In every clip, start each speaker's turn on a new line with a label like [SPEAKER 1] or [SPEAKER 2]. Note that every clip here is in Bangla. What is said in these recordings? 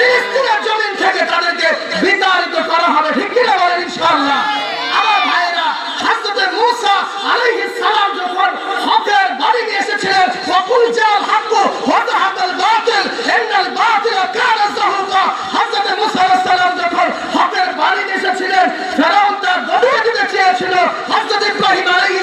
[SPEAKER 1] ফিলিস্তিনের জমিন থেকে তাদেরকে বিতাড়িত করা হবে। ঠিক কিনা বলেন ইনশাআল্লাহ? আমার ভাইয়েরা, হযরতে মূসা আলাইহিস সালাম যখন হকের বাড়ি নিয়ে এসেছিলেন, ওয়াকুল জাল হাক্কু ওয়া যাহাকাল বাতিল, ইন্নাল বাতিলা কানা যাহুকা হযরতে মূসা আলাইহিস সালাম যখন হকের বাড়ি নিয়ে এসেছিলেন, ফেরাউন তার দমিয়ে দিতে চেয়েছিল। হযরত ইব্রাহিম আলাইহিস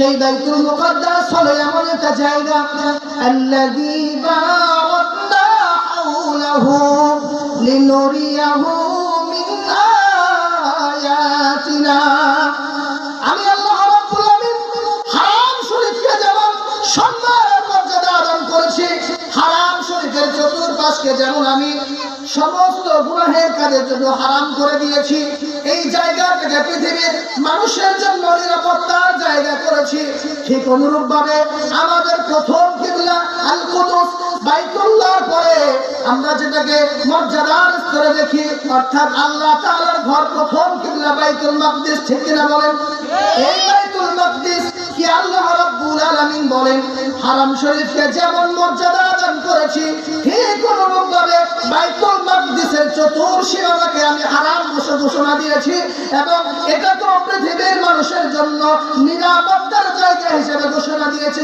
[SPEAKER 1] সেই বাইতুল মুকদ্দাস হলো এমন একটা জায়গা আল্লাযী বারাকনা হাওলাহু লিনুরিয়াহু মিন আয়াতিনা। আমি আল্লাহ রাব্বুল আমিন হারাম শরীফকে যেমন সম্মানের মর্যাদা দান করেছি, হারাম শরীফের চতুর্পাশকে যেমন আমি সমস্ত গুনাহের কাজের জন্য হারাম করে দিয়েছি এই জায়গাটাকে পৃথিবীর মানুষের জন্য নিরাপত্তার জায়গা করেছি, ঠিক অনুরূপ ভাবে আমাদের প্রথম কিবলা আল কুদুস বাইতুল্লাহর পরে আমরা যেটাকে মর্যাদার স্তরে দেখি, অর্থাৎ আল্লাহ তাআলার ঘর প্রথম কিবলা বাইতুল মাকদিস, ঠিক কিনা বলেন? এই বাইতুল মাকদিস কি আল্লাহ রাব্বুল আলামিন বলেন? হারাম শরীফকে যেমন মর্যাদা দান করেছি, ঠিক অনুরূপ ভাবে বাইতুল মাকদিসের চতুর্সীমাকে আমি হারাম ঘোষণা দিয়েছি এবং এটা তো পৃথিবীর মানুষের জন্য নিরাপত্তার জায়গা হিসেবে ঘোষণা দিয়েছি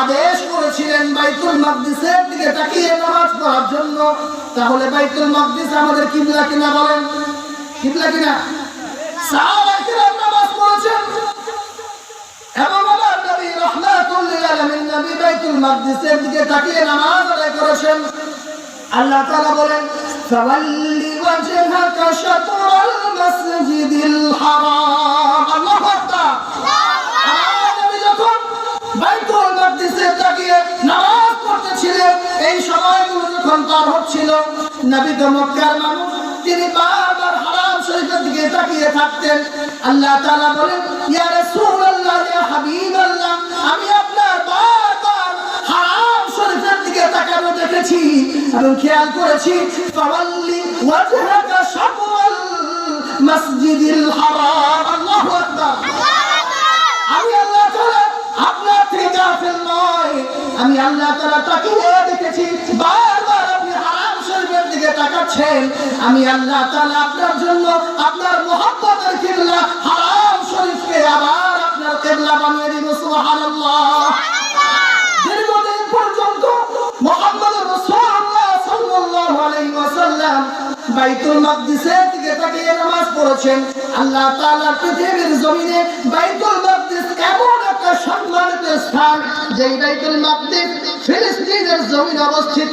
[SPEAKER 1] আদেশ করেছিলেন বাইতুল দিকে তাহলে বাইতুল মাকদিস আমাদের কিবলা কিনা বলেন? কিনা? সাহাবায়ে কিরাম নামাজ পড়েছেন। এবং আমার নবী রাহমাতুল লিল আলামিন নবী বাইতুল মাকদিসের দিকে তাকিয়ে নামাজ আদায় করেছেন। আল্লাহ তাআলা বলেন, ফাওয়াল্লি ওয়াজহাকা শাতরাল মাসজিদিল হারাম। আল্লাহু আকবার। নবী যখন বাইতুল মাকদিসে তাকিয়ে নামাজ পড়তেছিলেন, এই সময়গুলো যখন পার হচ্ছিল, নবী তো মক্কার মানুষ। তিনি বারবার হারাম শরীফের দিকে তাকিয়ে থাকতেন, আল্লাহ তাআলা বলেন, ইয়া রাসূলুল্লাহ, ইয়া হাবিবাল্লাহ, আমি আপনার বারবার হারাম শরীফের দিকে তাকানো দেখেছি এবং খেয়াল করেছি, ফাওয়াল্লি ওয়াজহাকা শাতরাল মাসজিদিল হারাম। আল্লাহু আকবার। আমি আল্লাহ তাআলা আপনার থেকে নয়। আমি আল্লাহ তাআলা তাকিয়ে দেখেছি, বারবার তাকাচ্ছেন আমি আল্লাহ তাআলা আপনার জন্য আপনার মহব্বতের কিবলা হারাম শরীফকে আবার আপনার কিবলা বানিয়ে দিব সুবহানাল্লাহ। দীর্ঘদিন পর্যন্ত মুহাম্মদ রাসূলুল্লাহ সাল্লাল্লাহু আলাইহি ওয়াসাল্লাম বাইতুল মাকদিসের দিকে তাকিয়ে নামাজ পড়েছেন। আল্লাহ তাআলা পৃথিবীর জমিনে বাইতুল মাকদিস এমন একটা সম্মানিত স্থান যেই বাইতুল মাকদিস ফিলিস্তিনের জমিনে অবস্থিত।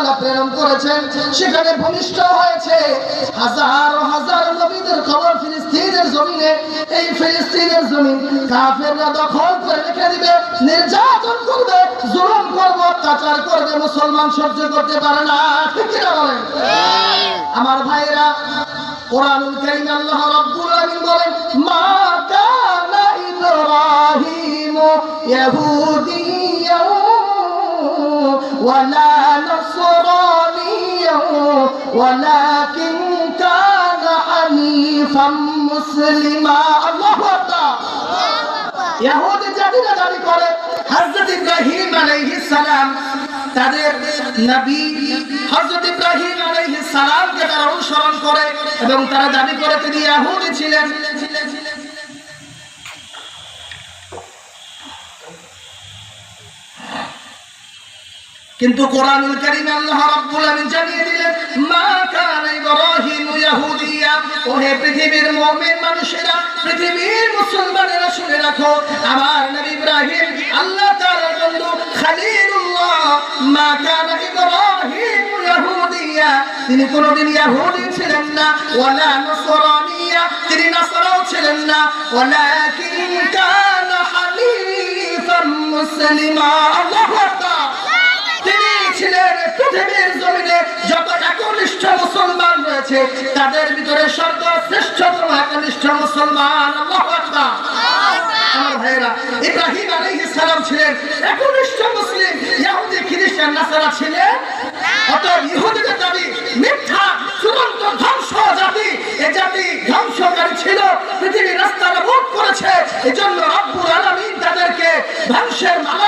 [SPEAKER 1] তালা প্রেরণ করেছেন, সেখানে ভূমিষ্ঠ হয়েছে হাজার হাজার নবীদের খবর ফিলিস্তিনের জমিনে। এই ফিলিস্তিনের জমিন কাফেররা দখল করে রেখে দিবে, নির্যাতন করবে, জুলুম করবে, অত্যাচার করবে, মুসলমান সহ্য করতে পারে না। ঠিক কিনা বলেন? আমার ভাইরা কোরআনুল কারীম আল্লাহ রাব্বুল আলামিন বলেন, মা কানা ইব্রাহিম ইয়াহুদিয়্যাও ওয়ালা ওয়ালাকিন কানা হানিফাম মুসলিমা, আল্লাহু আকবার। ইহুদি জাতিরা দাবি করে, হযরত ইব্রাহিম আলাইহিস সালাম তাদের নবী হযরত ইব্রাহিম আলাইহিস সালামকে তারা অনুসরণ করে এবং তারা দাবি করে তিনি ইহুদি ছিলেন। কিন্তু কোরআনুল কারীমে আল্লাহ রাব্বুল আলামিন জানিয়ে দিলেন, মা কানা ইব্রাহিম ইহুদিয়া ও হে পৃথিবীর মুমিন মানুষেরা, পৃথিবীর মুসলমানেরা শুনে রাখো, আমার নবী ইব্রাহিম, আল্লাহ তাআলার বন্ধু খলিলুল্লাহ, মা কানা ইব্রাহিম ইহুদিয়া তিনি কোনদিন ইহুদি ছিলেন না, ওয়ালা তিনি ছিলেন না, ওয়ালাকিন কানা মুসলিমা। রয়েছে তাদের ভিতরে সর্বশ্রেষ্ঠতম একনিষ্ঠ মুসলমান ছিলেন ধ্বংস জাতি, এ জাতি ছিল পৃথিবীর করেছে। তাদেরকে ধ্বংসের মালা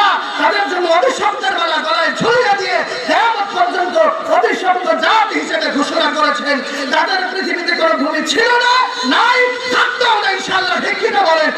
[SPEAKER 1] আসবেন তাদের পৃথিবীতে কোনো ভূমি ছিল না নাই থাকতে হবে ইনশাল্লাহ ঠিক কিনা বলেন।